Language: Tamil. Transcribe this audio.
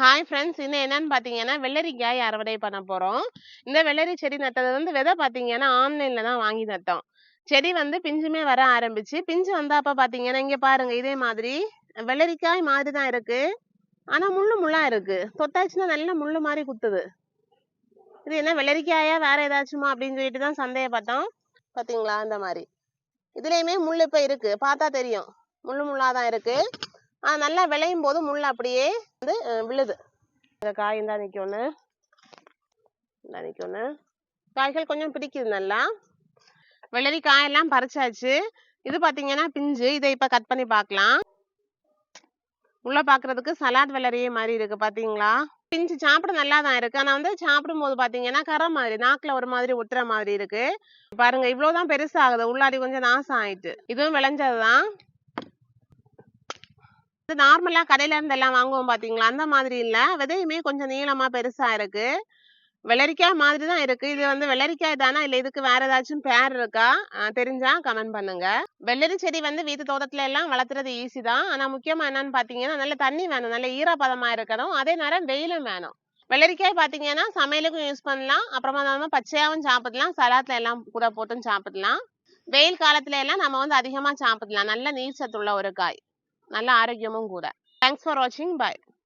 ஹாய் ஃப்ரெண்ட்ஸ் இன்னும் என்னன்னு பார்த்தீங்கன்னா வெள்ளரிக்காய் அறுவடை பண்ண போகிறோம் இந்த வெள்ளரி செடி நட்டது வந்து விதை பார்த்தீங்கன்னா ஆன்லைனில் தான் வாங்கி நட்டோம். செடி வந்து பிஞ்சுமே வர ஆரம்பிச்சு பிஞ்சு வந்தாப்ப பார்த்தீங்கன்னா இங்கே பாருங்க இதே மாதிரி வெள்ளரிக்காய் மாதிரி தான் இருக்கு. ஆனால் முள்ளு முள்ளா இருக்கு. தொட்டாச்சுன்னா நல்ல முள்ளு மாதிரி குத்துது. இது என்ன வெள்ளரிக்காயா வேற ஏதாச்சுமா அப்படின்னு சொல்லிட்டு தான் சந்தேகப்பட்டோம். பார்த்தீங்களா அந்த மாதிரி. இதுலேயுமே முள் இப்போ இருக்கு. பார்த்தா தெரியும். முள்ளு முள்ளா தான் இருக்கு. நல்லா விளையும் போது முள் அப்படியே வந்து விழுது. இந்த காய் தான் நிற்கணும் இந்த நிற்கணும் காய்கள் கொஞ்சம் பிடிக்குது நல்லா. வெள்ளரி காயெல்லாம் பறிச்சாச்சு. இது பார்த்தீங்கன்னா பிஞ்சு. இதை இப்போ கட் பண்ணி பார்க்கலாம் உள்ள பார்க்குறதுக்கு சலாட் வெள்ளரியே மாதிரி இருக்கு பார்த்தீங்களா பிஞ்சு சாப்பிட நல்லா தான் இருக்கு. ஆனா வந்து சாப்பிடும் போது பார்த்தீங்கன்னா கரை மாதிரி நாக்குல ஒரு மாதிரி ஒட்டுற மாதிரி இருக்கு. பாருங்க இவ்வளவுதான் பெருசாகுது. உள்ளாடி கொஞ்சம் நாசம் ஆயிட்டு. இதுவும் விளைஞ்சதுதான். இது நார்மலாக கடையில இருந்து எல்லாம் வாங்குவோம் பாத்தீங்களா அந்த மாதிரி இல்ல. விதையுமே கொஞ்சம் நீளமா பெருசா இருக்கு. வெள்ளரிக்காய் மாதிரி தான் இருக்கு. இது வந்து வெள்ளரிக்காய் தானா? இல்ல இதுக்கு வேற ஏதாச்சும் பேர் இருக்கா? தெரிஞ்சா கமெண்ட் பண்ணுங்க. வெள்ளரி செடி வந்து வீட்டு தோட்டத்துல எல்லாம் வளர்த்துறது ஈஸி தான். ஆனா முக்கியமா என்னன்னு பாத்தீங்கன்னா நல்ல தண்ணி வேணும். நல்ல ஈரப்பதமா இருக்கணும். அதே நேரம் வெயிலும் வேணும். வெள்ளரிக்காய் பாத்தீங்கன்னா சமையலுக்கும் யூஸ் பண்ணலாம். அப்புறமா நம்ம பச்சையாவும் சாப்பிடலாம். சலாத்துல எல்லாம் கூட போட்டும் சாப்பிடலாம். வெயில் காலத்துல எல்லாம் நம்ம வந்து அதிகமா சாப்பிடலாம். நல்ல நீர் சத்துள்ள ஒரு காய். നല്ല ആരോഗ്യവും കൂടെ. Thanks for watching bye